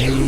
ಓಂ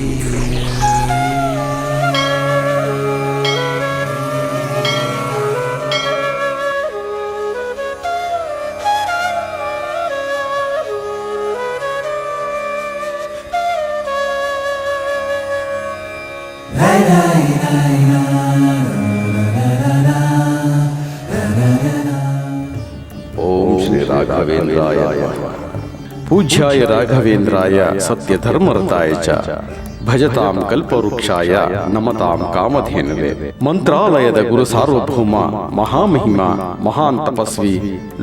पूज्याय राघवेंद्राय सत्यधर्मरताय च ಭಜತಾಂ ಕಲ್ಪವೃಕ್ಷಾಯ ನಮತಾಂ ಕಾಮಧೇನುವೆ. ಮಂತ್ರಾಲಯದ ಗುರು ಸಾರ್ವಭೌಮ, ಮಹಾಮಹಿಮ, ಮಹಾನ್ ತಪಸ್ವಿ,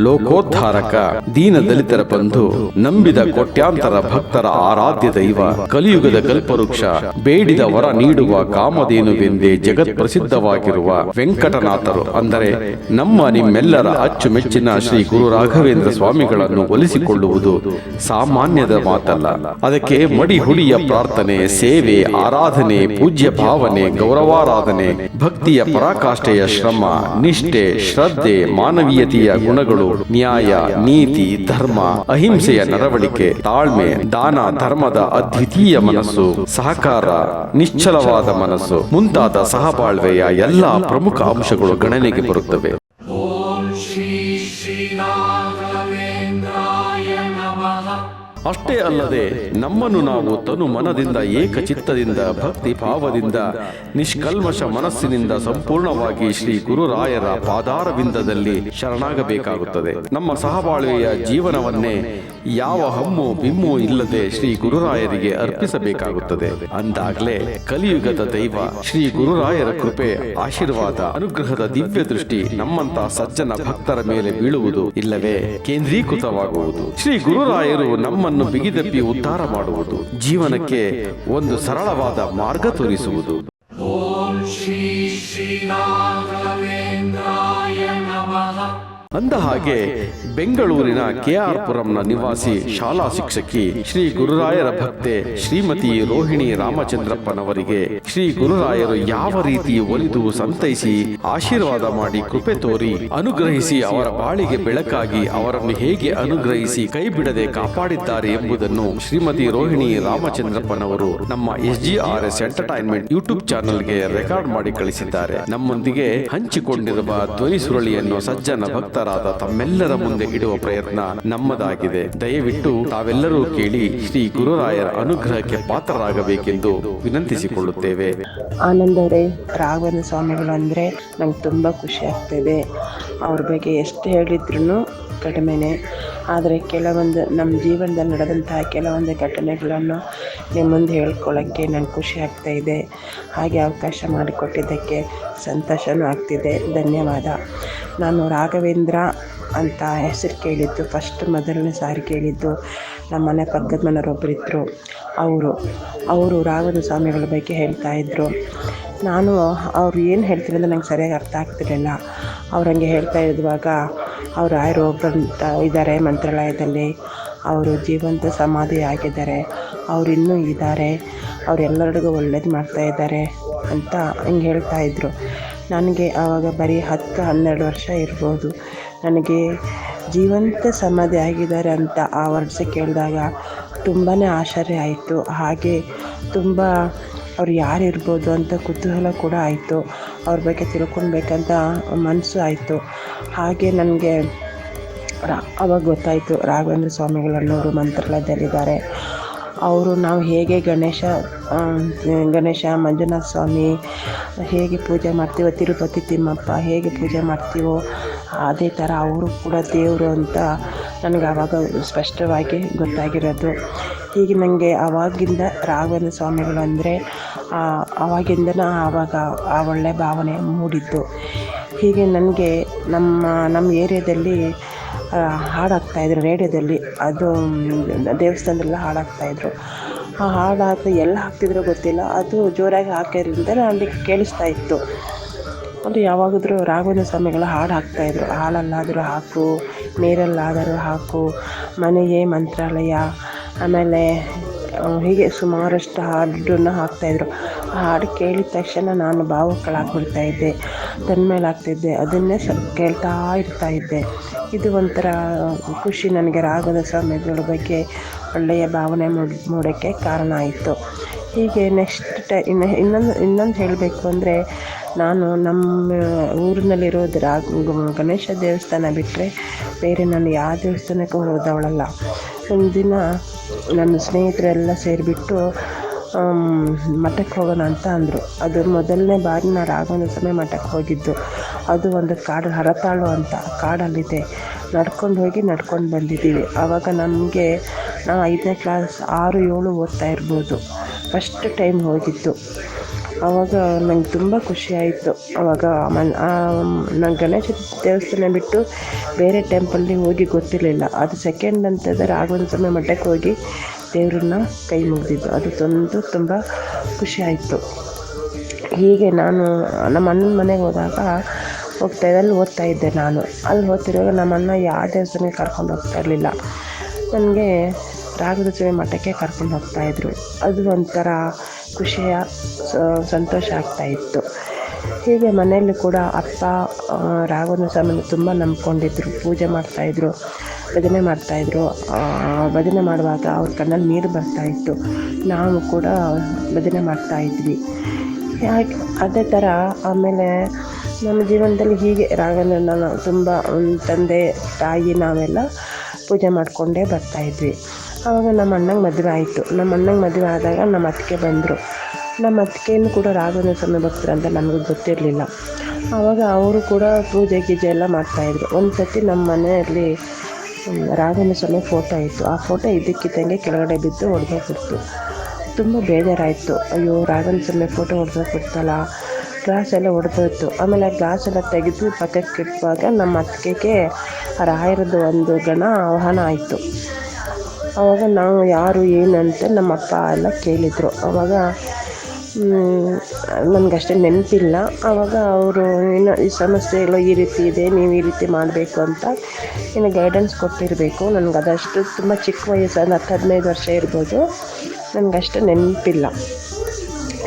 ಲೋಕೋದ್ಧಾರಕ ದೀನ ದಲಿತರ ಬಂಧು, ನಂಬಿದ ಕೋಟ್ಯಾಂತರ ಭಕ್ತರ ಆರಾಧ್ಯ ದೈವ, ಕಲಿಯುಗದ ಕಲ್ಪವೃಕ್ಷ, ಬೇಡಿದ ವರ ನೀಡುವ ಕಾಮಧೇನುವೆಂದೇ ಜಗತ್ ಪ್ರಸಿದ್ಧವಾಗಿರುವ ವೆಂಕಟನಾಥರು ಅಂದರೆ ನಮ್ಮ ನಿಮ್ಮೆಲ್ಲರ ಅಚ್ಚುಮೆಚ್ಚಿನ ಶ್ರೀ ಗುರು ರಾಘವೇಂದ್ರ ಸ್ವಾಮಿಗಳನ್ನು ಒಲಿಸಿಕೊಳ್ಳುವುದು ಸಾಮಾನ್ಯದ ಮಾತಲ್ಲ. ಅದಕ್ಕೆ ಮಡಿ ಹುಡಿಯ ಪ್ರಾರ್ಥನೆ ಸೇವೆ, ಆರಾಧನೆ, ಪೂಜ್ಯ ಭಾವನೆ, ಗೌರವಾರಾಧನೆ, ಭಕ್ತಿಯ ಪರಾಕಾಷ್ಠೆಯ ಶ್ರಮ, ನಿಷ್ಠೆ, ಶ್ರದ್ಧೆ, ಮಾನವೀಯತೆಯ ಗುಣಗಳು, ನ್ಯಾಯ, ನೀತಿ, ಧರ್ಮ, ಅಹಿಂಸೆಯ ನಡವಳಿಕೆ, ತಾಳ್ಮೆ, ದಾನ, ಧರ್ಮದ ಅದ್ವಿತೀಯ ಮನಸ್ಸು, ಸಹಕಾರ, ನಿಶ್ಚಲವಾದ ಮನಸ್ಸು, ಮುಂತಾದ ಸಹಬಾಳ್ವೆಯ ಎಲ್ಲಾ ಪ್ರಮುಖ ಅಂಶಗಳು ಗಣನೆಗೆ ಬರುತ್ತವೆ. ಅಷ್ಟೇ ಅಲ್ಲದೆ ನಮ್ಮನ್ನು ನಾವು ತನು ಮನದಿಂದ ಏಕಚಿತ್ತದಿಂದ ಭಕ್ತಿ ಭಾವದಿಂದ ನಿಷ್ಕಲ್ಮಶ ಮನಸ್ಸಿನಿಂದ ಸಂಪೂರ್ಣವಾಗಿ ಶ್ರೀ ಗುರುರಾಯರ ಪಾದಾರವಿಂದದಲ್ಲಿ ಶರಣಾಗಬೇಕಾಗುತ್ತದೆ. ನಮ್ಮ ಸಹಬಾಳ್ವೆಯ ಜೀವನವನ್ನೇ ಯಾವ ಹಮ್ಮು ಬಿಮ್ಮು ಇಲ್ಲದೆ ಶ್ರೀ ಗುರುರಾಯರಿಗೆ ಅರ್ಪಿಸಬೇಕಾಗುತ್ತದೆ. ಅಂದಾಗಲೇ ಕಲಿಯುಗದ ದೈವ ಶ್ರೀ ಗುರುರಾಯರ ಕೃಪೆ, ಆಶೀರ್ವಾದ, ಅನುಗ್ರಹದ ದಿವ್ಯ ದೃಷ್ಟಿ ನಮ್ಮಂತ ಸಜ್ಜನ ಭಕ್ತರ ಮೇಲೆ ಬೀಳುವುದು ಇಲ್ಲವೇ? ಕೇಂದ್ರೀಕೃತವಾಗುವುದು. ಶ್ರೀ ಗುರುರಾಯರು ನಮ್ಮನ್ನು ಬಿಗಿದಪ್ಪಿ ಉದ್ಧಾರ ಮಾಡುವುದು. ಜೀವನಕ್ಕೆ ಒಂದು ಸರಳವಾದ ಮಾರ್ಗ ತೋರಿಸುವುದು. ಅಂದ ಹಾಗೆ ಬೆಂಗಳೂರಿನ ಕೆಆರ್ ಪುರಂನ ನಿವಾಸಿ ಶಾಲಾ ಶಿಕ್ಷಕಿ ಶ್ರೀ ಗುರುರಾಯರ ಭಕ್ತೆ ಶ್ರೀಮತಿ ರೋಹಿಣಿ ರಾಮಚಂದ್ರಪ್ಪನವರಿಗೆ ಶ್ರೀ ಗುರುರಾಯರು ಯಾವ ರೀತಿ ಒಲಿದು ಸಂತೈಸಿ ಆಶೀರ್ವಾದ ಮಾಡಿ ಕೃಪೆ ತೋರಿ ಅನುಗ್ರಹಿಸಿ ಅವರ ಬಾಳಿಗೆ ಬೆಳಕಾಗಿ ಅವರನ್ನು ಹೇಗೆ ಅನುಗ್ರಹಿಸಿ ಕೈ ಬಿಡದೆ ಕಾಪಾಡಿದ್ದಾರೆ ಎಂಬುದನ್ನು ಶ್ರೀಮತಿ ರೋಹಿಣಿ ರಾಮಚಂದ್ರಪ್ಪನವರು ನಮ್ಮ S G R S entertainment YouTube ಚಾನೆಲ್ಗೆ ರೆಕಾರ್ಡ್ ಮಾಡಿ ಕಳಿಸಿದ್ದಾರೆ. ನಮ್ಮೊಂದಿಗೆ ಹಂಚಿಕೊಂಡಿರುವ ಧ್ವನಿ ಸುರಳಿಯನ್ನು ಸಜ್ಜನ ಭಕ್ತರಾದ ತಮ್ಮೆಲ್ಲರ ಮುಂದೆ ಇಡುವ ಪ್ರಯತ್ನ ನಮ್ಮದಾಗಿದೆ. ದಯವಿಟ್ಟು ತಾವೆಲ್ಲರೂ ಕೇಳಿ ಶ್ರೀ ಗುರುರಾಯರ ಅನುಗ್ರಹಕ್ಕೆ ಪಾತ್ರರಾಗಬೇಕೆಂದು ವಿನಂತಿಸಿಕೊಳ್ಳುತ್ತೇವೆ. ಆನಂದ್ ಅವರೇ ರಾಘವೇಂದ್ರ ಸ್ವಾಮಿಗಳು ಅಂದ್ರೆ ನಂಗೆ ತುಂಬಾ ಖುಷಿ ಆಗ್ತದೆ. ಅವ್ರ ಬಗ್ಗೆ ಎಷ್ಟು ಹೇಳಿದ್ರು ಕಡಿಮೆನೆ. ಆದರೆ ಕೆಲವೊಂದು ನಮ್ಮ ಜೀವನದಲ್ಲಿ ನಡೆದಂತಹ ಕೆಲವೊಂದು ಘಟನೆಗಳನ್ನು ನಿಮ್ಮ ಮುಂದೆ ಹೇಳ್ಕೊಳ್ಳೋಕ್ಕೆ ನಂಗೆ ಖುಷಿ ಆಗ್ತಾ ಇದೆ. ಹಾಗೆ ಅವಕಾಶ ಮಾಡಿಕೊಟ್ಟಿದ್ದಕ್ಕೆ ಸಂತೋಷನೂ ಆಗ್ತಿದೆ. ಧನ್ಯವಾದ. ನಾನು ರಾಘವೇಂದ್ರ ಅಂತ ಹೆಸರು ಕೇಳಿದ್ದು ಫಸ್ಟ್ ಮೊದಲನೇ ಸಾರಿ ಕೇಳಿದ್ದು. ನಮ್ಮ ಮನೆ ಪಕ್ಕದ ಮನೆಯವರೊಬ್ಬರಿದ್ದರು ಅವರು ಅವರು ರಾಘವೇಂದ್ರ ಸ್ವಾಮಿಗಳ ಬಗ್ಗೆ ಹೇಳ್ತಾ ಇದ್ದರು ನಾನು ಅವ್ರು ಏನು ಹೇಳ್ತಿರೋದು ನಂಗೆ ಸರಿಯಾಗಿ ಅರ್ಥ ಆಗ್ತಿರಲಿಲ್ಲ. ಅವ್ರು ಹಂಗೆ ಹೇಳ್ತಾ ಇರುವಾಗ ಅವ್ರು ಯಾರು ಒಬ್ಬರು ಇದ್ದಾರೆ ಮಂತ್ರಾಲಯದಲ್ಲಿ. ಅವರು ಜೀವಂತ ಸಮಾಧಿ ಆಗಿದ್ದಾರೆ. ಅವರು ಇನ್ನೂ ಇದ್ದಾರೆ. ಅವರೆಲ್ಲರಿಗೂ ಒಳ್ಳೇದು ಮಾಡ್ತಾ ಇದ್ದಾರೆ ಅಂತ ಹಿಂಗೆ ಹೇಳ್ತಾ ಇದ್ದರು ನನಗೆ ಆವಾಗ ಬರೀ ಹತ್ತು, ಹನ್ನೆರಡು ವರ್ಷ ಇರ್ಬೋದು. ನನಗೆ ಜೀವಂತ ಸಮಾಧಿ ಆಗಿದ್ದಾರೆ ಅಂತ ಆ ವರ್ಷ ಕೇಳಿದಾಗ ತುಂಬಾ ಆಶ್ಚರ್ಯ ಆಯಿತು. ಹಾಗೆ ತುಂಬ ಅವ್ರು ಯಾರು ಇರ್ಬೋದು ಅಂತ ಕುತೂಹಲ ಕೂಡ ಆಯಿತು. ಅವ್ರ ಬಗ್ಗೆ ತಿಳ್ಕೊಳ್ಬೇಕಂತ ಮನಸ್ಸು ಆಯಿತು. ಹಾಗೆ ನನಗೆ ರಾ, ಅವಾಗ ಗೊತ್ತಾಯಿತು ರಾಘವೇಂದ್ರ ಸ್ವಾಮಿಗಳನ್ನೋರು ಮಂತ್ರಾಲಯದಲ್ಲಿದ್ದಾರೆ. ಅವರು ನಾವು ಹೇಗೆ ಗಣೇಶ ಗಣೇಶ, ಮಂಜುನಾಥ ಸ್ವಾಮಿ ಹೇಗೆ ಪೂಜೆ ಮಾಡ್ತೀವೋ, ತಿರುಪತಿ ತಿಮ್ಮಪ್ಪ ಹೇಗೆ ಪೂಜೆ ಮಾಡ್ತೀವೋ, ಅದೇ ಥರ ಅವರು ಕೂಡ ದೇವರು ಅಂತ ನನಗೆ ಆವಾಗ ಸ್ಪಷ್ಟವಾಗಿ ಗೊತ್ತಾಗಿರೋದು. ಹೀಗೆ ನನಗೆ ಆವಾಗಿಂದ ರಾಘವೇಂದ್ರ ಸ್ವಾಮಿಗಳು ಅಂದರೆ ಆವಾಗಿಂದ ಆವಾಗ ಆ ಒಳ್ಳೆಯ ಭಾವನೆ ಮೂಡಿದ್ದು. ಹೀಗೆ ನನಗೆ ನಮ್ಮ ನಮ್ಮ ಏರಿಯಾದಲ್ಲಿ ಆ, ಹಾಡಾಗ್ತಾಯಿದ್ರು ರೇಡಿಯೋದಲ್ಲಿ. ಅದು ದೇವಸ್ಥಾನದಲ್ಲ ಹಾಡಾಗ್ತಾಯಿದ್ರು ಆ ಹಾಡು ಹಾಕಿ ಎಲ್ಲಿ ಹಾಕ್ತಿದ್ರು ಗೊತ್ತಿಲ್ಲ. ಅದು ಜೋರಾಗಿ ಹಾಕಿದ್ರಿಂದ ಅಲ್ಲಿ ಕೇಳಿಸ್ತಾ ಇತ್ತು. ಅಂದರೆ ಯಾವಾಗಾದರೂ ರಾಘವೇಂದ್ರ ಸ್ವಾಮಿಗಳ ಹಾಡು ಹಾಕ್ತಾಯಿದ್ರು ಹಾಲಲ್ಲಾದರೂ ಹಾಕು ನೀರಲ್ಲಾದರೂ ಹಾಕು ಮನೆಗೆ ಮಂತ್ರಾಲಯ ಆಮೇಲೆ ಹೀಗೆ ಸುಮಾರಷ್ಟು ಹಾಡನ್ನು ಹಾಕ್ತಾಯಿದ್ರು ಹಾಡು ಕೇಳಿದ ತಕ್ಷಣ ನಾನು ಭಾವುಕಳಾಗ್ಬಿಡ್ತಾ ಇದ್ದೆ. ತನ್ಮೇಲೆ ಆಗ್ತಿದ್ದೆ. ಅದನ್ನೇ ಸ್ವಲ್ಪ ಕೇಳ್ತಾ ಇರ್ತಾ ಇದ್ದೆ. ಇದು ಒಂಥರ ಖುಷಿ ನನಗೆ ರಾಗದ ಸ್ವಾಮಿಗಳ ಬಗ್ಗೆ ಒಳ್ಳೆಯ ಭಾವನೆ ಮೂಡಿ, ಮೂಡೋಕ್ಕೆ ಕಾರಣ ಆಯಿತು. ಹೀಗೆ ನೆಕ್ಸ್ಟ್ ಟೈ, ಇನ್ನು, ಇನ್ನೊಂದು ಇನ್ನೊಂದು ಹೇಳಬೇಕು ಅಂದರೆ ನಾನು ನಮ್ಮ ಊರಿನಲ್ಲಿರೋದು ರಾ ಗಣೇಶ ದೇವಸ್ಥಾನ ಬಿಟ್ಟರೆ ಬೇರೆ ನಾನು ಯಾವ ದೇವಸ್ಥಾನಕ್ಕೂ ಹೋದವಳಲ್ಲ. ಒಂದು ದಿನ ನನ್ನ ಸ್ನೇಹಿತರೆಲ್ಲ ಸೇರಿಬಿಟ್ಟು ಮಠಕ್ಕೆ ಹೋಗೋಣ ಅಂತ ಅಂದರು. ಅದು ಮೊದಲನೇ ಬಾರಿ ನಾನು ರಾಘವೇಂದ್ರ ಸಮಯ ಮಠಕ್ಕೆ ಹೋಗಿದ್ದು. ಅದು ಒಂದು ಕಾಡು ಹರತಾಳು ಅಂತ, ಕಾಡಲ್ಲಿದೆ. ನಡ್ಕೊಂಡು ಹೋಗಿ ನಡ್ಕೊಂಡು ಬಂದಿದ್ದೀವಿ. ಆವಾಗ ನಮಗೆ ನಾವು ಐದನೇ ಕ್ಲಾಸ್ ಆರು ಏಳು ಓದ್ತಾ ಇರ್ಬೋದು. ಫಸ್ಟ್ ಟೈಮ್ ಹೋಗಿದ್ದು. ಆವಾಗ ನಂಗೆ ತುಂಬ ಖುಷಿ ಆಯಿತು. ಆವಾಗ ಮನ್ ನಾನು ಗಣೇಶ ದೇವಸ್ಥಾನ ಬಿಟ್ಟು ಬೇರೆ ಟೆಂಪಲ್ಗೆ ಹೋಗಿ ಗೊತ್ತಿರಲಿಲ್ಲ. ಅದು ಸೆಕೆಂಡ್ ಅಂತಂದರೆ ರಾಘವೇಂದ್ರ ಸಮಯ ಮಠಕ್ಕೆ ಹೋಗಿ ದೇವ್ರನ್ನ ಕೈ ಮುಗಿದಿದ್ದು. ಅದು ತಂದು ತುಂಬ ಖುಷಿ ಆಯಿತು. ಹೀಗೆ ನಾನು, ನಮ್ಮ ಅಣ್ಣನ ಮನೆಗೆ ಹೋದಾಗ ಹೋಗ್ತಾ ಅಲ್ಲಿ ಓದ್ತಾ ಇದ್ದೆ ನಾನು. ಅಲ್ಲಿ ಓದ್ತಿರುವಾಗ ನಮ್ಮ ಅಣ್ಣ ಯಾವ ದೇವಸ್ಥಾನಕ್ಕೆ ಕರ್ಕೊಂಡು ಹೋಗ್ತಾ ಇರಲಿಲ್ಲ. ನನಗೆ ರಾಗದ ಸೇವೆ ಮಠಕ್ಕೆ ಕರ್ಕೊಂಡು ಹೋಗ್ತಾಯಿದ್ರು ಅದು ಒಂಥರ ಖುಷಿಯ ಸಂತೋಷ ಆಗ್ತಾಯಿತ್ತು ಹೀಗೆ ಮನೆಯಲ್ಲಿ ಕೂಡ ಅಪ್ಪ ರಾಘವನ ಸ್ವಾಮಿನ ತುಂಬ ನಂಬ್ಕೊಂಡಿದ್ರು. ಪೂಜೆ ಮಾಡ್ತಾಯಿದ್ರು ಭಜನೆ ಮಾಡ್ತಾಯಿದ್ರು ಭಜನೆ ಮಾಡುವಾಗ ಅವ್ರ ಕಣ್ಣಲ್ಲಿ ನೀರು ಬರ್ತಾಯಿತ್ತು ನಾವು ಕೂಡ ಭಜನೆ ಮಾಡ್ತಾಯಿದ್ವಿ ಯಾಕೆ ಅದೇ ಥರ ಆಮೇಲೆ ನಮ್ಮ ಜೀವನದಲ್ಲಿ ಹೀಗೆ ರಾಘವೇಂದ್ರನ ನಾವು ತುಂಬ ತಂದೆ, ತಾಯಿ ನಾವೆಲ್ಲ ಪೂಜೆ ಮಾಡಿಕೊಂಡೇ ಬರ್ತಾಯಿದ್ವಿ ಆವಾಗ ನಮ್ಮ ಅಣ್ಣಂಗೆ ಮದುವೆ ಆಯಿತು. ನಮ್ಮ ಅಣ್ಣಂಗೆ ಮದುವೆ ಆದಾಗ ನಮ್ಮ ಅತ್ತಿಗೆ ಬಂದರು. ನಮ್ಮ ಅತ್ತಿಗೆಯೂ ಕೂಡ ರಾಘವೇಂದ್ರ ಸ್ವಾಮಿ ಭಕ್ತರಂತ ನಮಗೆ ಗೊತ್ತಿರಲಿಲ್ಲ. ಆವಾಗ ಅವರು ಕೂಡ ಪೂಜೆ ಗೀಜೆ ಎಲ್ಲ ಮಾಡ್ತಾಯಿದ್ರು ಒಂದು ಸತಿ ನಮ್ಮ ಮನೆಯಲ್ಲಿ ರಾಘವೇಂದ್ರ ಸ್ವಾಮಿ ಫೋಟೋ ಇತ್ತು. ಆ ಫೋಟೋ ಇದ್ದಕ್ಕಿದ್ದಂಗೆ ಕೆಳಗಡೆ ಬಿದ್ದು ಹೊಡೆದೋಗ್ಬಿಡ್ತು ತುಂಬ ಬೇಜಾರಾಯಿತು. ಅಯ್ಯೋ, ರಾಘವೇಂದ್ರ ಸ್ವಾಮಿ ಫೋಟೋ ಹೊಡೆದೋಗ್ಬಿಡ್ತಲ್ಲ ಗ್ಲಾಸ್ ಎಲ್ಲ ಹೊಡೆದೋಯ್ತು ಆಮೇಲೆ ಆ ಗ್ಲಾಸ್ ಎಲ್ಲ ತೆಗೆದು ಪಕ್ಕಕ್ಕೆ ಇಟ್ಟುವಾಗ ನಮ್ಮ ಅತ್ತಿಗೆಗೆ ರಾಯರದ್ದು ಒಂದು ಗಣ ಆಹ್ವಾನ ಆಯಿತು. ಆವಾಗ ನಾವು ಯಾರು ಏನಂತ ನಮ್ಮ ಅಪ್ಪ ಎಲ್ಲ ಕೇಳಿದರು. ಆವಾಗ ನನಗಷ್ಟೇ ನೆನಪಿಲ್ಲ. ಆವಾಗ ಅವರು ಏನು ಈ ಸಮಸ್ಯೆಗಳು ಈ ರೀತಿ ಇದೆ, ನೀವು ಈ ರೀತಿ ಮಾಡಬೇಕು ಅಂತ ಏನು ಗೈಡೆನ್ಸ್ ಕೊಟ್ಟಿರಬೇಕು. ನನಗೆ ಅದಷ್ಟು ತುಂಬ ಚಿಕ್ಕ ವಯಸ್ಸು, ಒಂದು ಹತ್ತು, ಹದಿನೈದು ವರ್ಷ ಇರ್ಬೋದು. ನನಗಷ್ಟು ನೆನಪಿಲ್ಲ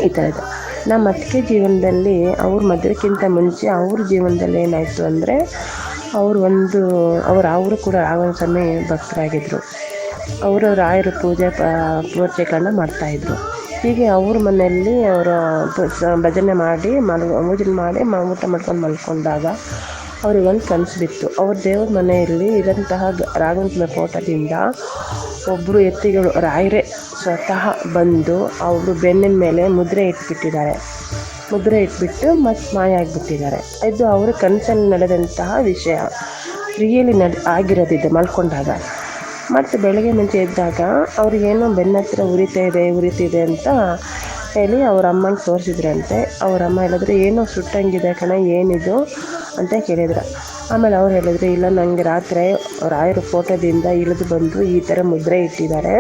ಈ ಥರದ್ದು. ನಮ್ಮ ಅತ್ತಿಗೆ ಜೀವನದಲ್ಲಿ, ಅವ್ರ ಮದುವೆಕ್ಕಿಂತ ಮುಂಚೆ ಅವ್ರ ಜೀವನದಲ್ಲಿ ಏನಾಯಿತು ಅಂದರೆ, ಅವರು ಒಂದು, ಅವ್ರು, ಅವರು ಕೂಡ ಆಗೊಂದು ಸಮಯ ಭಕ್ತರಾಗಿದ್ದರು ಅವರು ರಾಯರು ಪೂಜೆ ಪೂಜೆಗಳನ್ನ ಮಾಡ್ತಾಯಿದ್ರು ಹೀಗೆ ಅವ್ರ ಮನೆಯಲ್ಲಿ ಅವರು ಭಜನೆ ಮಾಡಿ, ಮಲ್ ಭಜನೆ ಮಾಡಿ, ಮ, ಊಟ ಮಾಡ್ಕೊಂಡು ಮಲ್ಕೊಂಡಾಗ ಅವ್ರಿಗೊಂದು ಕನಸು ಬಿತ್ತು. ಅವ್ರ ದೇವ್ರ ಮನೆಯಲ್ಲಿ ಇರೋಂತಹ ರಾಘವೇಂದ್ರ ಫೋಟೋದಿಂದ ಒಬ್ಬರು ಎತ್ತಿಗಳು ರಾಯರೇ ಸ್ವತಃ ಬಂದು ಅವರು ಬೆನ್ನಿನ ಮೇಲೆ ಮುದ್ರೆ ಇಟ್ಬಿಟ್ಟಿದ್ದಾರೆ. ಮುದ್ರೆ ಇಟ್ಬಿಟ್ಟು ಮತ್ತು ಮಾಯ ಆಗಿಬಿಟ್ಟಿದ್ದಾರೆ. ಇದು ಅವರ ಕನಸಲ್ಲಿ ನಡೆದಂತಹ ವಿಷಯ. ರಿಯಲಿ ನಡ್, ಆಗಿರೋದಿದೆ ಮಲ್ಕೊಂಡಾಗ. ಮತ್ತು ಬೆಳಗ್ಗೆ ಮುಂಚೆ ಎದ್ದಾಗ ಅವ್ರಿಗೇನೋ ಬೆನ್ನ ಹತ್ತಿರ ಉರಿತಾ ಇದೆ ಉರಿತಿದೆ ಅಂತ ಹೇಳಿ ಅವ್ರ ಅಮ್ಮಂಗೆ ತೋರಿಸಿದ್ರಂತೆ. ಅವ್ರ ಅಮ್ಮ ಹೇಳಿದ್ರು, ಏನೋ ಸುಟ್ಟಂಗಿದೆ ಕಣ, ಏನಿದು? ಅಂತ ಕೇಳಿದ್ರು. ಆಮೇಲೆ ಅವ್ರು ಹೇಳಿದ್ರು, ಇಲ್ಲ ನನಗೆ ರಾತ್ರಿ ರಾಯರ ಫೋಟೋದಿಂದ ಇಳಿದು ಬಂದು ಈ ಥರ ಮುದ್ರೆ ಇಟ್ಟಿದ್ದಾರೆ.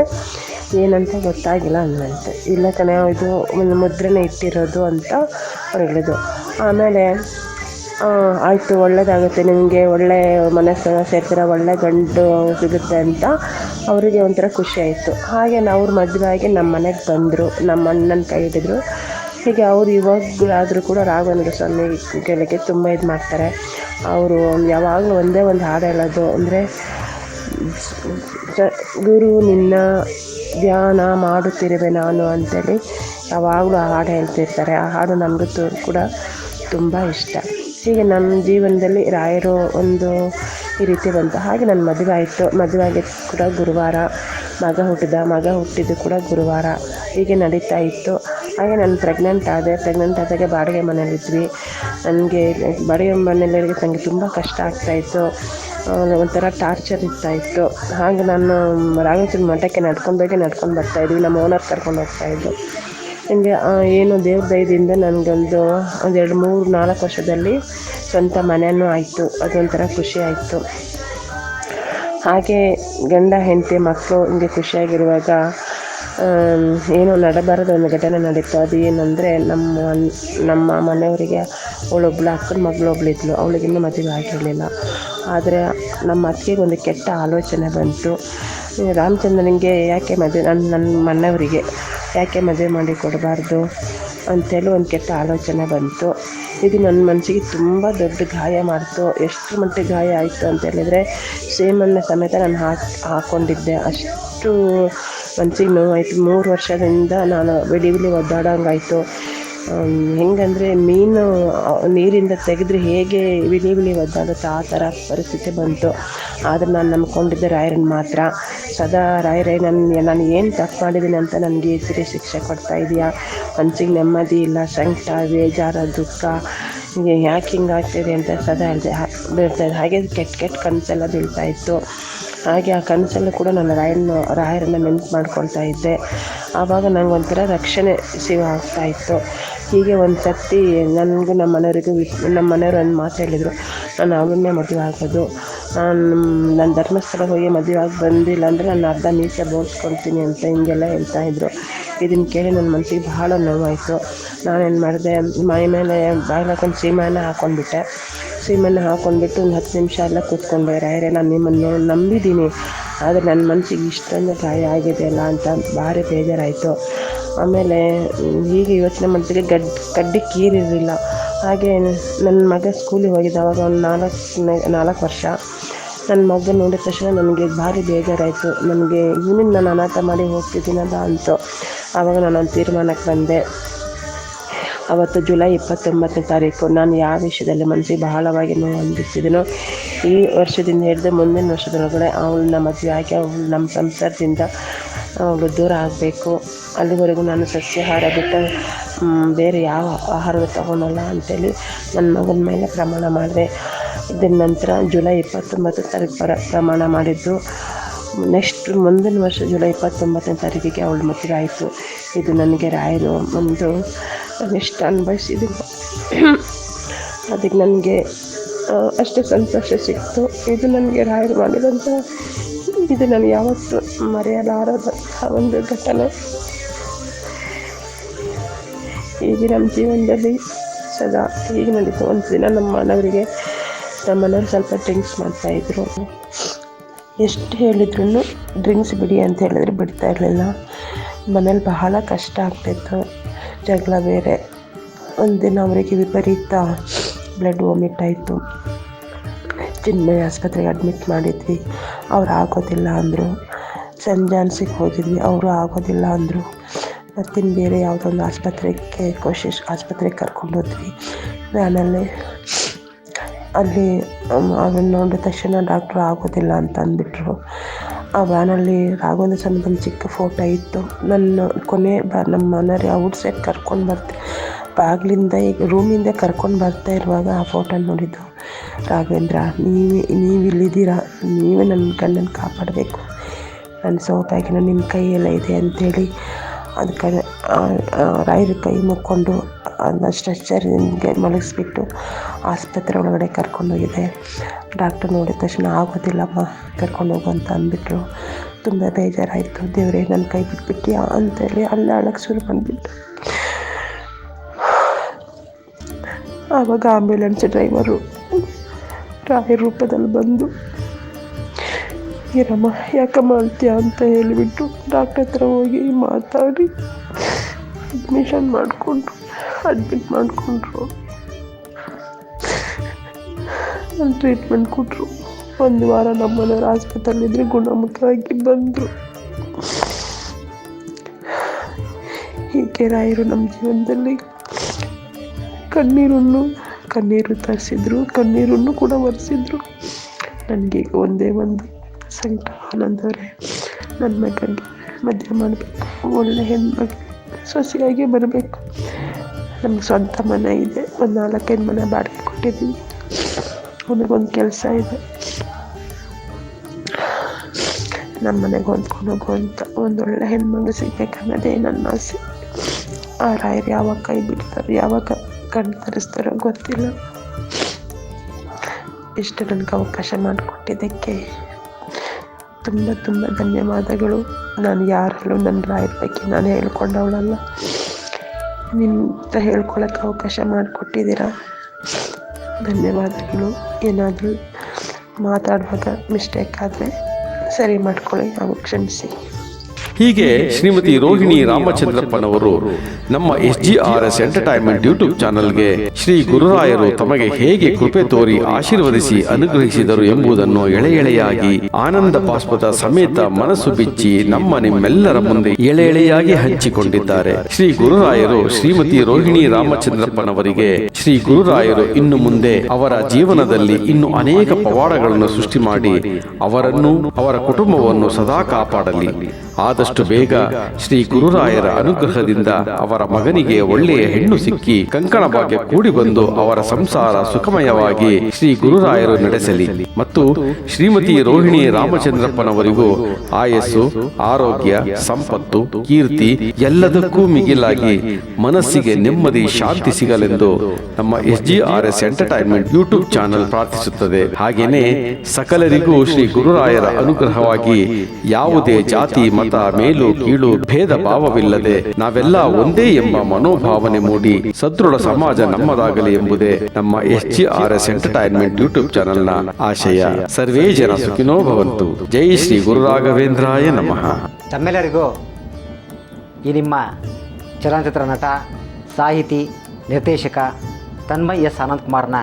ಏನಂತ ಗೊತ್ತಾಗಿಲ್ಲ ಅಂದಂತೆ ಇಲ್ಲ ಕಣೆ, ಇದು ಮುದ್ರೆನೇ ಇಟ್ಟಿರೋದು, ಅಂತ ಅವ್ರು ಹೇಳಿದ್ರು. ಆಮೇಲೆ ಆಯಿತು ಒಳ್ಳೆಯದಾಗುತ್ತೆ ನಿಮಗೆ ಒಳ್ಳೆಯ ಮನಸ್ಸನ್ನ ಸೇರ್ತೀರ ಒಳ್ಳೆಯ ಗಂಡು ಸಿಗುತ್ತೆ ಅಂತ ಅವರಿಗೆ ಒಂಥರ ಖುಷಿ ಆಯಿತು. ಹಾಗೆ ಅವ್ರ ಮದುವೆ ಆಗಿ ನಮ್ಮ ಮನೆಗೆ ಬಂದರು ನಮ್ಮ ಅಣ್ಣನ ಕೈ ಹಿಡಿದ್ರು. ಹೀಗೆ ಅವರು ಇವಾಗಲಾದರೂ ಕೂಡ ರಾಘವೇಂದ್ರ ಸ್ವಾಮಿ ಕೆಳಗೆ ತುಂಬ ಇದು ಮಾಡ್ತಾರೆ. ಅವರು ಯಾವಾಗಲೂ ಒಂದೇ ಒಂದು ಹಾಡು ಹೇಳೋದು ಅಂದರೆ ಗುರು ನಿನ್ನ ಧ್ಯಾನ ಮಾಡುತ್ತಿರುವೆ ನಾನು ಅಂತೇಳಿ ಯಾವಾಗಲೂ ಆ ಹಾಡು ಹೇಳ್ತಿರ್ತಾರೆ. ಆ ಹಾಡು ನಮಗೂ ಕೂಡ ತುಂಬ ಇಷ್ಟ. ಹೀಗೆ ನನ್ನ ಜೀವನದಲ್ಲಿ ರಾಯರು ಒಂದು ಈ ರೀತಿ ಬಂತು. ಹಾಗೆ ನನ್ನ ಮದುವೆ ಆಯಿತು. ಮದುವೆ ಆಗಿದ್ದು ಕೂಡ ಗುರುವಾರ ಮಗ ಹುಟ್ಟಿದ. ಮಗ ಹುಟ್ಟಿದ್ದು ಕೂಡ ಗುರುವಾರ. ಹೀಗೆ ನಡೀತಾ ಇತ್ತು. ಹಾಗೆ ನಾನು ಪ್ರೆಗ್ನೆಂಟ್ ಆದೆ. ಪ್ರೆಗ್ನೆಂಟ್ ಆದಾಗ ಬಾಡಿಗೆ ಮನೇಲಿದ್ವಿ ನನಗೆ ಬಾಡಿಗೆ ಮನೆಯಲ್ಲಿ ನನಗೆ ತುಂಬ ಕಷ್ಟ ಆಗ್ತಾಯಿತ್ತು ಒಂಥರ ಟಾರ್ಚರ್ ಇರ್ತಾಯಿತ್ತು ಹಾಗೆ ನಾನು ರಾಘವೇಂದ್ರ ಮಠಕ್ಕೆ ನಡ್ಕೊಂಡು ಹೋಗಿ ನಡ್ಕೊಂಡು ಬರ್ತಾಯಿದ್ವಿ ನಮ್ಮ ಓನರ್ ಕರ್ಕೊಂಡು ಹೋಗ್ತಾಯಿದ್ದು ನನಗೆ ಏನು ದೇವ್ರ ದಯದಿಂದ ನನಗೊಂದು ಒಂದೆರಡು ಮೂರು ನಾಲ್ಕು ವರ್ಷದಲ್ಲಿ ಸ್ವಂತ ಮನೆಯೂ ಆಯಿತು. ಅದೊಂಥರ ಖುಷಿ ಆಯಿತು. ಹಾಗೆ ಗಂಡ, ಹೆಂಡತಿ, ಮಕ್ಕಳು ಹಿಂಗೆ ಖುಷಿಯಾಗಿರುವಾಗ ಏನು ನಡಬಾರದು ಒಂದು ಘಟನೆ ನಡೀತು. ಅದು ಏನಂದರೆ, ನಮ್ಮ ನಮ್ಮ ಮನೆಯವರಿಗೆ ಅವಳೊಬ್ಳು ಅಕ್ಕನ ಮಗಳು ಒಬ್ಳಿದ್ಲು ಅವಳಿಗಿನ್ನೂ ಮದುವೆ ಆಗಿರಲಿಲ್ಲ. ಆದರೆ ನಮ್ಮ ಅತ್ತಿಗೆ ಒಂದು ಕೆಟ್ಟ ಆಲೋಚನೆ ಬಂತು. ರಾಮಚಂದ್ರನಿಗೆ ಯಾಕೆ ಮದುವೆ ನನ್ನ ನನ್ನ ಮನೆಯವರಿಗೆ? ಯಾಕೆ ಮದುವೆ ಮಾಡಿ ಕೊಡಬಾರ್ದು ಅಂತೇಳಿ ಒಂದು ಕೆಟ್ಟ ಆಲೋಚನೆ ಬಂತು. ಇದು ನನ್ನ ಮನಸ್ಸಿಗೆ ತುಂಬ ದೊಡ್ಡ ಗಾಯ ಮಾಡಿತು. ಎಷ್ಟು ಮಟ್ಟಿಗೆ ಗಾಯ ಆಯಿತು ಅಂತ ಹೇಳಿದರೆ ಸೇಮನ್ನು ಸಮೇತ ನಾನು ಹಾಕಿ ಹಾಕ್ಕೊಂಡಿದ್ದೆ ಅಷ್ಟು ಮನಸ್ಸಿಗೆ ನೋವಾಯಿತು. ಮೂರು ವರ್ಷದಿಂದ ನಾನು ಬಿಡಿ ಬಿಳಿ ಒದ್ದಾಡೋಂಗಾಯ್ತು. ಹೆಂಗಂದರೆ ಮೀನು ನೀರಿಂದ ತೆಗೆದ್ರೆ ಹೇಗೆ ವಿಳಿ ವಿಳಿ ಒದ್ದಾಡುತ್ತೆ ಆ ಥರ ಪರಿಸ್ಥಿತಿ ಬಂತು. ಆದರೆ ನಾನು ನಂಬ್ಕೊಂಡಿದ್ದೆ ರಾಯರನ್ನು ಮಾತ್ರ. ಸದಾ ರಾಯರೇ ನನ್ನ ನಾನು ಏನು ತಪ್ಪು ಮಾಡಿದ್ದೀನಿ ಅಂತ ನನಗೆ ಈ ಶಿಕ್ಷೆ ಕೊಡ್ತಾ ಇದೆಯಾ? ಮನ್ಸಿಗೆ ನೆಮ್ಮದಿ ಇಲ್ಲ ಸಂಕಟ ಬೇಜಾರ, ದುಃಖ. ಯಾಕೆ ಹಿಂಗಾಗ್ತಿದೆ ಅಂತ ಸದಾ ಹೇಳ್ದೆ ಬೀಳ್ತಾ ಹಾಗೆ ಕೆಟ್ಟ ಕೆಟ್ಟ ಕನಸೆಲ್ಲ ಬೀಳ್ತಾ ಇತ್ತು. ಹಾಗೆ ಆ ಕನಸಲ್ಲೂ ಕೂಡ ನಾನು ರಾಯನ್ನ ರಾಯರನ್ನ ನೆನ್ಪು ಮಾಡ್ಕೊಳ್ತಾ ಇದ್ದೆ. ಆವಾಗ ನಂಗೆ ಒಂಥರ ರಕ್ಷಣೆ ಸಿಗ ಆಗ್ತಾ ಇತ್ತು. ಹೀಗೆ ಒಂದು ಸರ್ತಿ ನನಗೂ ನಮ್ಮ ಮನೆಯವರಿಗೂ ನಮ್ಮ ಮನೆಯವ್ರು ಒಂದು ಮಾತು ಹೇಳಿದರು. ನಾನು ಅವಳನ್ನೇ ಮದುವೆ ಆಗೋದು ನಾನು ನನ್ನ ಧರ್ಮಸ್ಥಳಕ್ಕೆ ಹೋಗಿ ಮದುವೆ ಆಗಿ ಬಂದಿಲ್ಲ ಅಂದರೆ ನಾನು ಅರ್ಧ ಮೀಸೆ ಬೋಳ್ಸ್ಕೊಳ್ತೀನಿ ಅಂತ ಹಿಂಗೆಲ್ಲ ಹೇಳ್ತಾ ಇದ್ದರು ಇದನ್ನು ಕೇಳಿ ನನ್ನ ಮನಸ್ಸಿಗೆ ಬಹಳ ನೋವಾಯಿತು. ನಾನೇನು ಮಾಡಿದೆ, ಮೈ ಮೇಲೆ ಬಾಗಿಲು ಹಾಕೊಂಡು ಸೀಮೆಎಣ್ಣೆ ಹಾಕ್ಕೊಂಡ್ಬಿಟ್ಟೆ ಸೀಮೆಎಣ್ಣೆ ಹಾಕ್ಕೊಂಡ್ಬಿಟ್ಟು ಒಂದು ಹತ್ತು ನಿಮಿಷ ಎಲ್ಲ ಕೂತ್ಕೊಂಡೆ ರಾಯರೇ ನಾನು ನಿಮ್ಮನ್ನು ನಂಬಿದ್ದೀನಿ ಆದರೆ ನನ್ನ ಮನಸ್ಸಿಗೆ ಇಷ್ಟೊಂದು ಗಾಯ ಆಗಿದೆಯಲ್ಲ ಅಂತ ಭಾರಿ ಬೇಜಾರಾಯಿತು. ಆಮೇಲೆ ಈಗ ಯೋಚನೆ ಮಾಡ್ತಿದ್ದೆ ಗಡ್ ಕಡ್ಡಿ ಕೀರಿರಲಿಲ್ಲ. ಹಾಗೆ ನನ್ನ ಮಗ ಸ್ಕೂಲಿಗೆ ಹೋಗಿದ್ದ ಅವಾಗ ಒಂದು ನಾಲ್ಕು ನಾಲ್ಕು ವರ್ಷ. ನನ್ನ ಮಗ ನೋಡಿದ ತಕ್ಷಣ ನನಗೆ ಭಾರಿ ಬೇಜಾರಾಯಿತು. ನನಗೆ, ಇವನಿಂದ ನಾನು ಅನಾಥ ಮಾಡಿ ಹೋಗ್ತಿದ್ದೀನಲ್ಲ ಅಂತ. ಆವಾಗ ನಾನು ಒಂದು ತೀರ್ಮಾನಕ್ಕೆ ಬಂದೆ. ಅವತ್ತು ಜುಲೈ ಇಪ್ಪತ್ತೊಂಬತ್ತನೇ ತಾರೀಕು ನಾನು ಯಾವ ವಿಷಯದಲ್ಲಿ ಮನಸ್ಸಿಗೆ ಬಹಳವಾಗಿ ನೋವು ಅಂದಿರ್ತಿದ್ದೀನೋ ಈ ವರ್ಷದಿಂದ ಹಿಡಿದು ಮುಂದಿನ ವರ್ಷದೊಳಗಡೆ ನಮ್ಮ ಮದುವೆ ಆಗಿ ಅವಳು ನಮ್ಮ ಸಂಸಾರದಿಂದ ಅವಳು ದೂರ ಆಗಬೇಕು. ಅಲ್ಲಿವರೆಗೂ ನಾನು ಸಸ್ಯಾಹಾರ ಬಿಟ್ಟು ಬೇರೆ ಯಾವ ಆಹಾರ ತಗೊಳಲ್ಲ ಅಂತೇಳಿ ನನ್ನ ಮಗನ ಮೇಲೆ ಪ್ರಮಾಣ ಮಾಡಿದೆ. ಇದರ ನಂತರ ಜುಲೈ ಇಪ್ಪತ್ತೊಂಬತ್ತು ತಾರೀಕು ಪರ, ಪ್ರಮಾಣ ಮಾಡಿದ್ದು. ನೆಕ್ಸ್ಟ್ ಮುಂದಿನ ವರ್ಷ ಜುಲೈ ಇಪ್ಪತ್ತೊಂಬತ್ತನೇ ತಾರೀಕಿಗೆ ಅವಳು ಮದುವೆ ಆಯಿತು. ಇದು ನನಗೆ ರಾಯರು ಒಂದು ಎಷ್ಟು ಅನ್ಭವಿಸಿದ್ದೀನಿ ಅದಕ್ಕೆ ನನಗೆ ಅಷ್ಟು ಸಂತೋಷ ಸಿಕ್ತು. ಇದು ನನಗೆ ರಾಯರು ಮಾಡಿದಂಥ ಇದು ನಾನು ಯಾವತ್ತೂ ಮರೆಯಲಾರದಂಥ ಒಂದು ಘಟನೆ. ಹೀಗೆ ನಮ್ಮ ಜೀವನದಲ್ಲಿ ಸದಾ ಹೀಗೆ ನಡೀತು. ಒಂದು ದಿನ ನಮ್ಮ ಮನವರಿಗೆ, ನಮ್ಮ ಮನೆಯವ್ರು ಸ್ವಲ್ಪ ಡ್ರಿಂಕ್ಸ್ ಮಾಡ್ತಾಯಿದ್ರು ಎಷ್ಟು ಹೇಳಿದ್ರು ಡ್ರಿಂಕ್ಸ್ ಬಿಡಿ ಅಂತ ಹೇಳಿದ್ರೆ ಬಿಡ್ತಾ ಇರಲಿಲ್ಲ. ಮನೇಲಿ ಬಹಳ ಕಷ್ಟ ಆಗ್ತಾಯಿತ್ತು ಜಗಳ ಬೇರೆ. ಒಂದಿನ ಅವರಿಗೆ ವಿಪರೀತ ಬ್ಲಡ್ ವಾಮಿಟ್ ಆಯಿತು. ಚಿನ್ಮಯ ಆಸ್ಪತ್ರೆಗೆ ಅಡ್ಮಿಟ್ ಮಾಡಿದ್ವಿ. ಅವ್ರು ಆಗೋದಿಲ್ಲ ಅಂದರು. ಸಂಜಾನ್ಸಿಗೆ ಹೋಗಿದ್ವಿ. ಅವರು ಆಗೋದಿಲ್ಲ ಅಂದರು. ಮತ್ತಿನ್ನು ಬೇರೆ ಯಾವುದೊಂದು ಆಸ್ಪತ್ರೆಗೆ ಕೋಶಿಶ್, ಆಸ್ಪತ್ರೆಗೆ ಕರ್ಕೊಂಡೋದ್ವಿ ವ್ಯಾನಲ್ಲಿ ಅಲ್ಲಿ ಅದನ್ನು ನೋಡಿದ ತಕ್ಷಣ ಡಾಕ್ಟ್ರು ಆಗೋದಿಲ್ಲ ಅಂತ ಅಂದ್ಬಿಟ್ರು. ಆ ವ್ಯಾನಲ್ಲಿ ರಾಘವೇಂದ್ರ ಸ್ವಾಮಿದೊಂದು ಚಿಕ್ಕ ಫೋಟೋ ಇತ್ತು. ನನ್ನ ಕೊನೆ ಬ, ನಮ್ಮ ಮನೆಯವ್ರು ಔಟ್ ಸೈಡ್ ಕರ್ಕೊಂಡು ಬರ್ತೆ ಬಾಗಿಲಿಂದ ಈಗ ರೂಮಿಂದ ಕರ್ಕೊಂಡು ಬರ್ತಾ ಇರುವಾಗ ಆ ಫೋಟೋ ನೋಡಿದ್ದು, ರಾಘವೇಂದ್ರ, ನೀವೇ, ನೀವು ಇಲ್ಲಿದ್ದೀರಾ? ನೀವೇ ನನ್ನ ಗಂಡನ ಕಾಪಾಡಬೇಕು. ನನ್ನ ಸೋಪಾಗಿ ನಿಮ್ಮ ಕೈಯೆಲ್ಲ ಇದೆ ಅಂಥೇಳಿ ಅದಕ್ಕೆ ರಾಯರ ಕೈ ಮುಕ್ಕೊಂಡು ಅದನ್ನ ಸ್ಟ್ರೆಚ್ಚರ್ಗೆ ಮಲಗಿಸ್ಬಿಟ್ಟು ಆಸ್ಪತ್ರೆ ಒಳಗಡೆ ಕರ್ಕೊಂಡೋಗಿದೆ ಡಾಕ್ಟರ್ ನೋಡಿದ ತಕ್ಷಣ ಆಗೋದಿಲ್ಲಮ್ಮ, ಕರ್ಕೊಂಡು ಹೋಗು ಅಂತ ಅಂದ್ಬಿಟ್ರು. ತುಂಬ ಬೇಜಾರಾಯಿತು. ದೇವರೇ ನನ್ನ ಕೈ ಬಿಟ್ಬಿಟ್ಟು ಅಂತೇಳಿ ಅಲ್ಲ ಅಳಕ್ಕೆ ಶುರು ಮಾಡಿಬಿಟ್ಟು ಆವಾಗ ಆಂಬ್ಯುಲೆನ್ಸ್ ಡ್ರೈವರು ರಾಯ ರೂಪದಲ್ಲಿ ಬಂದು ಇರಮ್ಮ ಯಾಕಮ್ಮ ಅಳ್ತೀಯ ಅಂತ ಹೇಳಿಬಿಟ್ಟು ಡಾಕ್ಟರ್ ಹತ್ರ ಹೋಗಿ ಮಾತಾಡಿ ಅಡ್ಮಿಷನ್ ಮಾಡಿಕೊಂಡ್ರು ಅಡ್ಮಿಟ್ ಮಾಡಿಕೊಂಡ್ರು. ಒಂದು ಟ್ರೀಟ್ಮೆಂಟ್ ಕೊಟ್ಟರು ಒಂದು ವಾರ ನಮ್ಮ ಆಸ್ಪತ್ರೆಯಲ್ಲಿದ್ದರೆ ಗುಣಮುಖವಾಗಿ ಬಂದರು. ಹೀಗೆ ರಾಯರು ನಮ್ಮ ಜೀವನದಲ್ಲಿ ಕಣ್ಣೀರನ್ನು, ಕಣ್ಣೀರು ತರಿಸಿದ್ರು, ಕಣ್ಣೀರನ್ನು ಕೂಡ ಒರೆಸಿದ್ರು. ನನಗೆ ಒಂದೇ ಒಂದು ಸಂಕಟ ಆನಂದವರೇ ನನ್ನ ಮಗನಿಗೆ ಮದುವೆ ಮಾಡಬೇಕು. ಒಳ್ಳೆ ಹೆಣ್ಮಗ. ಸೊಸೆಯಾಗಿ ಬರಬೇಕು. ನಮ್ಗೆ ಸ್ವಂತ ಮನೆ ಇದೆ. ಒಂದು ನಾಲ್ಕೈದು ಮನೆ ಬಾಡಿಗೆ ಕೊಟ್ಟಿದ್ದೀವಿ ಅವನಿಗೊಂದು ಕೆಲಸ ಇದೆ. ನಮ್ಮ ಮನೆಗೆ ಹೊಂದ್ಕೊಂಡು ಹೋಗು ಅಂತ. ಒಂದೊಳ್ಳೆ ಹೆಣ್ಮಗು ಸಿಗ್ಬೇಕನ್ನೋದೇ ನನ್ನ ಆಸೆ. ಆ ರಾಯರು ಯಾವಾಗ ಕೈ ಬಿಡ್ತಾರೆ, ಯಾವಾಗ ಕಣ್ಣು ತರಿಸ್ತಾರೋ ಗೊತ್ತಿಲ್ಲ. ಇಷ್ಟು ನನಗೆ ಅವಕಾಶ ಮಾಡಿಕೊಟ್ಟಿದ್ದಕ್ಕೆ ತುಂಬ ತುಂಬ ಧನ್ಯವಾದಗಳು. ನಾನು ಯಾರಲ್ಲೂ ನನ್ನ ರಾಯರ ಬಗ್ಗೆ ನಾನು ಹೇಳ್ಕೊಂಡವಳಲ್ಲ. ನಿಂತ ಹೇಳ್ಕೊಳಕ್ಕೆ ಅವಕಾಶ ಮಾಡಿಕೊಟ್ಟಿದ್ದೀರಾ? ಧನ್ಯವಾದಗಳು. ಏನಾದರೂ ಮಾತಾಡುವಾಗ ಮಿಸ್ಟೇಕ್ ಆದರೆ ಸರಿ ಮಾಡ್ಕೊಳ್ಳಿ ಹಾಗೂ ಕ್ಷಮಿಸಿ. ಹೀಗೆ ಶ್ರೀಮತಿ ರೋಹಿಣಿ ರಾಮಚಂದ್ರಪ್ಪನವರು ನಮ್ಮ S G R S entertainment YouTube ಚಾನೆಲ್ಗೆ ಶ್ರೀ ಗುರುರಾಯರು ತಮಗೆ ಹೇಗೆ ಕೃಪೆ ತೋರಿ ಆಶೀರ್ವದಿಸಿ ಅನುಗ್ರಹಿಸಿದರು ಎಂಬುದನ್ನು ಎಳೆ ಎಳೆಯಾಗಿ ಆನಂದ ಪಾಸ್ಪದ ಸಮೇತ ಮನಸ್ಸು ಬಿಚ್ಚಿ ನಮ್ಮ ನಿಮ್ಮೆಲ್ಲರ ಮುಂದೆ ಎಳೆ ಎಳೆಯಾಗಿ ಹಂಚಿಕೊಂಡಿದ್ದಾರೆ. ಶ್ರೀ ಗುರುರಾಯರು ಶ್ರೀಮತಿ ರೋಹಿಣಿ ರಾಮಚಂದ್ರಪ್ಪನವರಿಗೆ ಶ್ರೀ ಗುರುರಾಯರು ಇನ್ನು ಮುಂದೆ ಅವರ ಜೀವನದಲ್ಲಿ ಇನ್ನು ಅನೇಕ ಪವಾಡಗಳನ್ನು ಸೃಷ್ಟಿ ಮಾಡಿ ಅವರನ್ನು ಅವರ ಕುಟುಂಬವನ್ನು ಸದಾ ಕಾಪಾಡಲಿ. ಆದಷ್ಟು ಬೇಗ ಶ್ರೀ ಗುರುರಾಯರ ಅನುಗ್ರಹದಿಂದ ಅವರ ಮಗನಿಗೆ ಒಳ್ಳೆಯ ಹೆಣ್ಣು ಸಿಕ್ಕಿ ಕಂಕಣ ಭಾಗ್ಯ ಕೂಡಿ ಬಂದು ಅವರ ಸಂಸಾರ ಸುಖಮಯವಾಗಿ ಶ್ರೀ ಗುರುರಾಯರು ನಡೆಸಲಿ. ಮತ್ತು ಶ್ರೀಮತಿ ರೋಹಿಣಿ ರಾಮಚಂದ್ರಪ್ಪನವರಿಗೂ ಆಯಸ್ಸು, ಆರೋಗ್ಯ, ಸಂಪತ್ತು, ಕೀರ್ತಿ ಎಲ್ಲದಕ್ಕೂ ಮಿಗಿಲಾಗಿ ಮನಸ್ಸಿಗೆ ನೆಮ್ಮದಿ, ಶಾಂತಿ ಸಿಗಲೆಂದು ನಮ್ಮ S G R S entertainment YouTube channel ಪ್ರಾರ್ಥಿಸುತ್ತದೆ. ಹಾಗೇನೆ ಸಕಲರಿಗೂ ಶ್ರೀ ಗುರುರಾಯರ ಅನುಗ್ರಹವಾಗಿ ಯಾವುದೇ ಜಾತಿ, ಮತ ಮೇಲು ಕೀಳು ಭೇದ ಭಾವವಿಲ್ಲದೆ ನಾವೆಲ್ಲ ಒಂದೇ ಎಂಬ ಮನೋಭಾವನೆ ಮೂಡಿ ಸದೃಢ ಸಮಾಜ ನಮ್ಮದಾಗಲಿ ಎಂಬುದೇ ನಮ್ಮ S G R S entertainment YouTube ಚಾನೆಲ್ನ ಆಶಯ. ಸರ್ವೇ ಜನ ಸುಖಿನೋ ಭವಂತು. ಜೈ ಶ್ರೀ ಗುರುರಾಘವೇಂದ್ರಾಯ ನಮಃ. ತಮ್ಮೆಲ್ಲರಿಗೂ ಈ ನಿಮ್ಮ ಚಲನಚಿತ್ರ ನಟ, ಸಾಹಿತಿ, ನಿರ್ದೇಶಕ ತನ್ಮಯ್ ಎಸ್ ಅನಂತಕುಮಾರ್ನ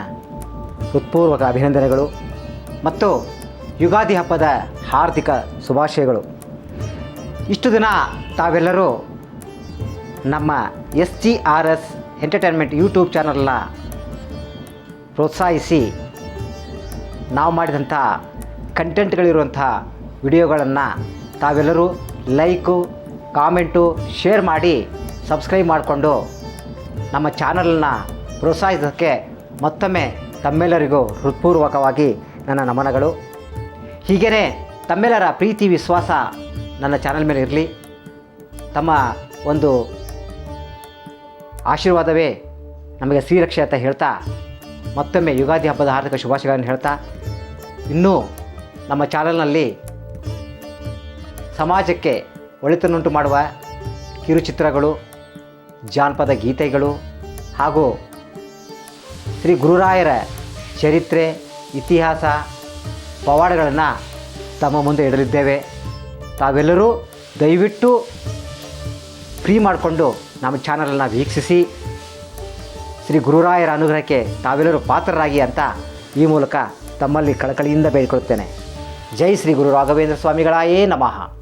ಹೃತ್ಪೂರ್ವಕ ಅಭಿನಂದನೆಗಳು ಮತ್ತು ಯುಗಾದಿ ಹಬ್ಬದ ಹಾರ್ದಿಕ ಶುಭಾಶಯಗಳು. ಇಷ್ಟು ದಿನ ತಾವೆಲ್ಲರೂ ನಮ್ಮ S G R S entertainment YouTube ಚಾನಲ್ನ ಪ್ರೋತ್ಸಾಹಿಸಿ ನಾವು ಮಾಡಿದಂಥ ಕಂಟೆಂಟ್ಗಳಿರುವಂಥ ವಿಡಿಯೋಗಳನ್ನು ತಾವೆಲ್ಲರೂ ಲೈಕು, ಕಾಮೆಂಟು, ಶೇರ್ ಮಾಡಿ, ಸಬ್ಸ್ಕ್ರೈಬ್ ಮಾಡಿಕೊಂಡು ನಮ್ಮ ಚಾನಲನ್ನ ಪ್ರೋತ್ಸಾಹಿಸೋಕ್ಕೆ ಮತ್ತೊಮ್ಮೆ ತಮ್ಮೆಲ್ಲರಿಗೂ ಹೃತ್ಪೂರ್ವಕವಾಗಿ ನನ್ನ ನಮನಗಳು. ಹೀಗೇ ತಮ್ಮೆಲ್ಲರ ಪ್ರೀತಿ, ವಿಶ್ವಾಸ ನನ್ನ ಚಾನಲ್ ಮೇಲೆ ಇರಲಿ. ತಮ್ಮ ಒಂದು ಆಶೀರ್ವಾದವೇ ನಮಗೆ ಶ್ರೀರಕ್ಷೆ ಅಂತ ಹೇಳ್ತಾ, ಮತ್ತೊಮ್ಮೆ ಯುಗಾದಿ ಹಬ್ಬದ ಹಾರ್ದಿಕ ಶುಭಾಶಯಗಳನ್ನು ಹೇಳ್ತಾ, ಇನ್ನೂ ನಮ್ಮ ಚಾನಲ್ನಲ್ಲಿ ಸಮಾಜಕ್ಕೆ ಒಳಿತನ್ನುಂಟು ಮಾಡುವ ಕಿರುಚಿತ್ರಗಳು, ಜಾನಪದ ಗೀತೆಗಳು ಹಾಗೂ ಶ್ರೀ ಗುರುರಾಯರ ಚರಿತ್ರೆ, ಇತಿಹಾಸ, ಪವಾಡಗಳನ್ನು ತಮ್ಮ ಮುಂದೆ ಇಡಲಿದ್ದೇವೆ. ತಾವೆಲ್ಲರೂ ದಯವಿಟ್ಟು ಫ್ರೀ ಮಾಡಿಕೊಂಡು ನಮ್ಮ ಚಾನಲನ್ನು ವೀಕ್ಷಿಸಿ ಶ್ರೀ ಗುರುರಾಯರ ಅನುಗ್ರಹಕ್ಕೆ ತಾವೆಲ್ಲರೂ ಪಾತ್ರರಾಗಿ ಅಂತ ಈ ಮೂಲಕ ತಮ್ಮಲ್ಲಿ ಕಳಕಳಿಯಿಂದ ಬೇಡಿಕೊಳ್ಳುತ್ತೇನೆ. ಜೈ ಶ್ರೀ ಗುರು ರಾಘವೇಂದ್ರ ಸ್ವಾಮಿಗಳಾಯೇ ನಮಃ.